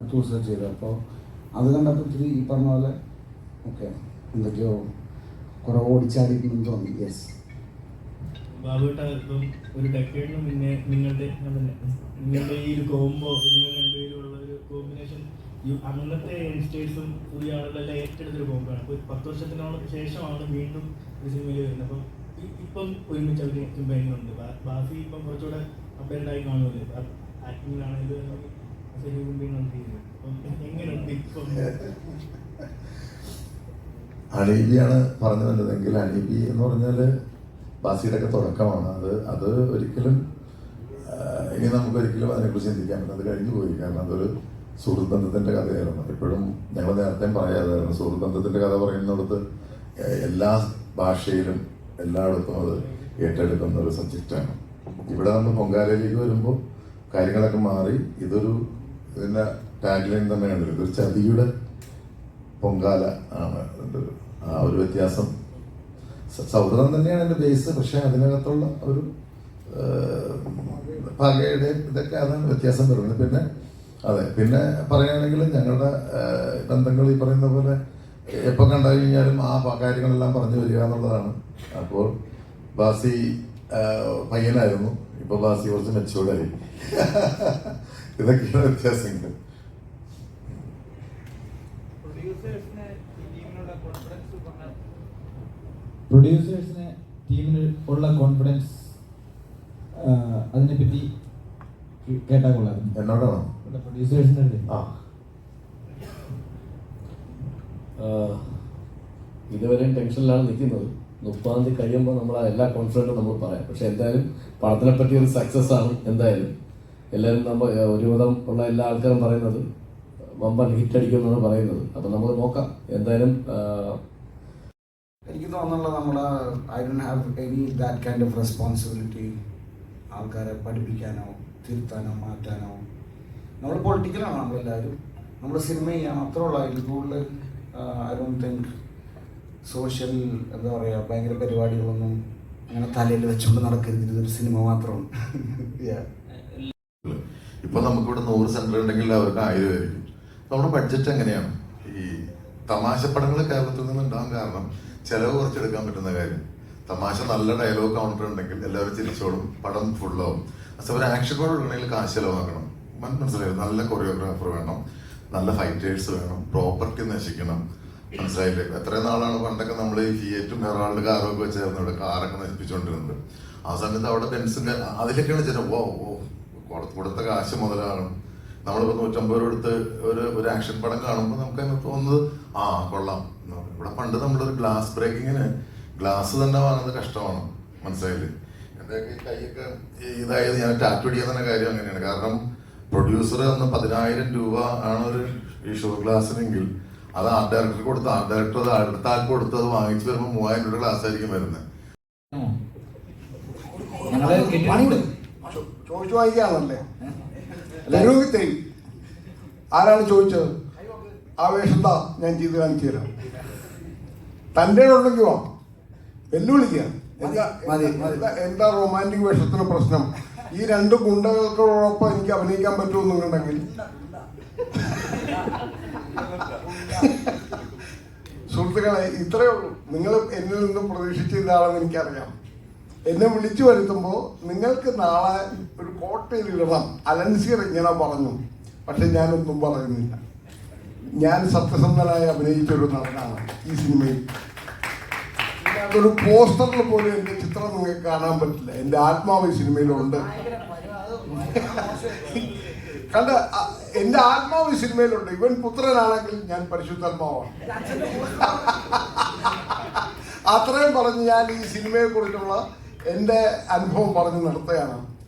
Research ചെയ്തത് അപ്പോൾ അത് കണ്ടപ്പോൾ ഇത്തിരി ഈ പറഞ്ഞ പോലെ ഓക്കെ എന്തൊക്കെയോ കുറെ ഓടിച്ചാടിക്കുന്നു തോന്നി. യെസ് ബാബുട്ട ഇപ്പം ഒരു നിങ്ങളുടെ നിങ്ങളുടെ ഈ കോംബോ കോമ്പിനേഷൻ ആണ്. ശേഷമാണ് വീണ്ടും ഇപ്പം ഇപ്പം കുറച്ചുകൂടെ അപ്ഡേറ്റ് ആയി കാണുമല്ലോ. ആക്ടിങ്ങിലാണെങ്കിലും അണീബിയാണ് പറഞ്ഞു വന്നതെങ്കിൽ അണീബി എന്ന് പറഞ്ഞാൽ ബാസിയുടെ ഒക്കെ തുടക്കമാണ്. അത് അത് ഒരിക്കലും ഇനി നമുക്ക് ഒരിക്കലും അതിനെക്കുറിച്ച് ചിന്തിക്കാൻ പറ്റില്ല. അത് കഴിഞ്ഞു പോയി. കാരണം അതൊരു സുഹൃത്ത് ബന്ധത്തിന്റെ കഥയായിരുന്നു. ഇപ്പോഴും ഞങ്ങൾ നേരത്തെ പറയാതായിരുന്നു. സുഹൃത്ത് ബന്ധത്തിന്റെ കഥ പറയുന്നിടത്ത് എല്ലാ ഭാഷയിലും എല്ലായിടത്തും അത് ഏറ്റെടുക്കുന്ന ഒരു സബ്ജക്റ്റാണ്. ഇവിടെ നമ്മൾ പൊങ്കാലയിലേക്ക് വരുമ്പോൾ കാര്യങ്ങളൊക്കെ മാറി. ഇതൊരു ഇതിന്റെ ടാഗ്ലൈൻ തന്നെയാണ്. ഒരു ചതിയുടെ പൊങ്കാല ആണ് അതിന്റെ ഒരു ആ ഒരു വ്യത്യാസം. സൗഹൃദം തന്നെയാണ് എന്റെ ബേസ് പക്ഷേ അതിനകത്തുള്ള ഒരു പകയുടെ ഇതൊക്കെ അതാണ് വ്യത്യാസം വരുന്നത് പിന്നെ അതെ പിന്നെ പറയുകയാണെങ്കിൽ ഞങ്ങളുടെ ബന്ധങ്ങൾ ഈ പറയുന്ന പോലെ എപ്പോൾ കണ്ടു കഴിഞ്ഞാലും ആ കാര്യങ്ങളെല്ലാം പറഞ്ഞു വരിക എന്നുള്ളതാണ്. അപ്പോൾ ബാസി പയ്യനായിരുന്നു. ഇപ്പൊ ബാസി കുറച്ച് മെച്ചൂർഡായി ഇതൊക്കെയാണ് വ്യത്യാസങ്ങൾ. പ്രൊഡ്യൂസേഴ്സിന് ടീമിന് ഉള്ള കോൺഫിഡൻസ് അതിനെപ്പറ്റി കേട്ടാൽ കൊള്ളാം. എന്നോടാണോ പ്രൊഡ്യൂസേഴ്സിന്റെ ആ. ഇതുവരെയും ടെൻഷനിലാണ് നിൽക്കുന്നത്. മുപ്പതാം തീയതി കഴിയുമ്പോൾ നമ്മൾ എല്ലാ കോൺഫിഡന്റും നമ്മൾ പറയാം. പക്ഷെ എന്തായാലും പടത്തിനെ പറ്റിയ ഒരു സക്സസ് ആണ് എന്തായാലും. എല്ലാവരും നമ്മൾ ഒരുവിധം ഉള്ള എല്ലാ ആൾക്കാരും പറയുന്നത് വമ്പൻ ഹിറ്റ് അടിക്കുമെന്നാണ് പറയുന്നത്. അപ്പം നമ്മൾ നോക്കാം എന്തായാലും എനിക്ക് തോന്നുന്നുള്ള നമ്മുടെ I don't have any that kind of responsibility ആൾക്കാരെ പഠിപ്പിക്കാനോ തിരുത്താനോ മാറ്റാനോ. നമ്മൾ പൊളിറ്റിക്കലാണ് നമ്മളെല്ലാവരും നമ്മൾ സിനിമ ചെയ്യാൻ അത്രേ ഉള്ളൂ. അതിൽ കൂടുതൽ ഐ ഡോണ്ട് തിങ്ക് സോഷ്യൽ എന്താ പറയുക ഭയങ്കര പരിപാടികളൊന്നും അങ്ങനെ തലയിൽ വെച്ചുകൊണ്ട് നടക്കരുത്. ഇതൊരു സിനിമ മാത്രമാണ്. Yeah. ഇപ്പൊ നമുക്കിവിടെ നൂറ് സെന്റർ ഉണ്ടെങ്കിൽ അവർക്ക് ആയിരം ആയിരിക്കും നമ്മുടെ ബഡ്ജറ്റ് എങ്ങനെയാണ്? ഈ തമാശ പടങ്ങൾ കേരളത്തിൽ നിന്ന് ഉണ്ടാകാൻ കാരണം ചെലവ് കുറച്ചെടുക്കാൻ പറ്റുന്ന കാര്യം. തമാശ നല്ല ഡയലോഗ് കൗണ്ടർ ഉണ്ടെങ്കിൽ എല്ലാവരും ചിരിച്ചോളും പടം ഫുള്ളാവും പക്ഷെ ഒരു ആക്ഷൻ കോഡ് ഉണ്ടെങ്കിൽ കാശ് ചെലവാക്കണം. മനസ്സിലായി? നല്ല കൊറിയോഗ്രാഫർ വേണം നല്ല ഫൈറ്റേഴ്സ് വേണം പ്രോപ്പർട്ടി നശിക്കണം. മനസ്സിലായില്ലേ? എത്ര നാളാണ് പണ്ടൊക്കെ നമ്മൾ ഈ ഫിയേറ്റും ഹെറാൾഡ് കാറൊക്കെ വെച്ചായിരുന്നു ഇവിടെ കാറൊക്കെ നശിപ്പിച്ചുകൊണ്ടിരുന്നത്. ആ സമയത്ത് അവിടെ പെൻസിൽ അതിലൊക്കെയാണ് ചില ഓ ഓ കൊടുത്ത കാശ് മുതലാകണം നമ്മളിപ്പോ നൂറ്റമ്പത് രൂപ എടുത്ത് ഒരു ഒരു ആക്ഷൻ പടം കാണുമ്പോൾ നമുക്ക് അതിന് തോന്നുന്നത് ആ കൊള്ളാം. ഇവിടെ പണ്ട് നമ്മളൊരു ഗ്ലാസ് ബ്രേക്കിങ്ങിന് ഗ്ലാസ് തന്നെ വാങ്ങുന്നത് കഷ്ടമാണ്. മനസ്സിലായില്ലേ? എന്റെയൊക്കെ ഈ കൈയൊക്കെ ഇതായത് ഞാൻ ടാറ്റു അടിക്കാൻ തന്നെ കാര്യം അങ്ങനെയാണ്. കാരണം പ്രൊഡ്യൂസർ അന്ന് പതിനായിരം രൂപ ആണ് ഒരു ഈ ഷോ ഗ്ലാസ്സിനെങ്കിൽ അത് ആർട്ട് ഡയറക്ടർ കൊടുത്ത് ആർട്ട് ഡയറക്ടർ അത് അടുത്ത ആൾക്ക് കൊടുത്ത് അത് വാങ്ങിച്ചു വരുമ്പോൾ മൂവായിരം രൂപ ഗ്ലാസ് ആയിരിക്കും വരുന്നത്. ചോദിച്ചു വാങ്ങിക്കാണല്ലേ തരും ആരാണ് ചോദിച്ചത്? ആവേശം താ ഞാൻ ചെയ്ത് കാണിച്ചു തരാം. തന്റെ ഉണ്ടെങ്കിൽ വാ. വെല്ലുവിളിക്കുക. എന്താ റൊമാന്റിക് വേഷത്തിന് പ്രശ്നം? ഈ രണ്ട് ഗുണ്ടകൾക്കോടൊപ്പം എനിക്ക് അഭിനയിക്കാൻ പറ്റുമെന്നുണ്ടെങ്കിൽ സുഹൃത്തുക്കളെ ഇത്രയേ ഉള്ളൂ. നിങ്ങൾ എന്നിൽ നിന്ന് പ്രതീക്ഷിച്ച ഇതാണെന്ന് എനിക്കറിയാം. എന്നെ വിളിച്ചു വരുത്തുമ്പോൾ നിങ്ങൾക്ക് നാളെ ഒരു കോട്ടയിൽ ഇടണം. അലൻസിയർ ഇങ്ങനെ പറഞ്ഞു. പക്ഷെ ഞാനൊന്നും പറയുന്നില്ല. ഞാൻ സത്യസന്ധനായി അഭിനയിച്ച ഒരു നടനാണ് ഈ സിനിമയിൽ. അതൊരു പോസ്റ്ററിൽ പോലും എന്റെ ചിത്രം നിങ്ങൾക്ക് കാണാൻ പറ്റില്ല. എന്റെ ആത്മാവ് ഈ സിനിമയിലുണ്ട്. കണ്ട എന്റെ എന്റെ ആത്മാവ് ഈ സിനിമയിലുണ്ട്. ഇവൻ പുത്രനാണെങ്കിൽ ഞാൻ പരിശുദ്ധാത്മാവാണ്. അത്രയും പറഞ്ഞ് ഞാൻ ഈ സിനിമയെ കുറിച്ചുള്ള എന്റെ അനുഭവം പറഞ്ഞു നടത്തുകയാണ്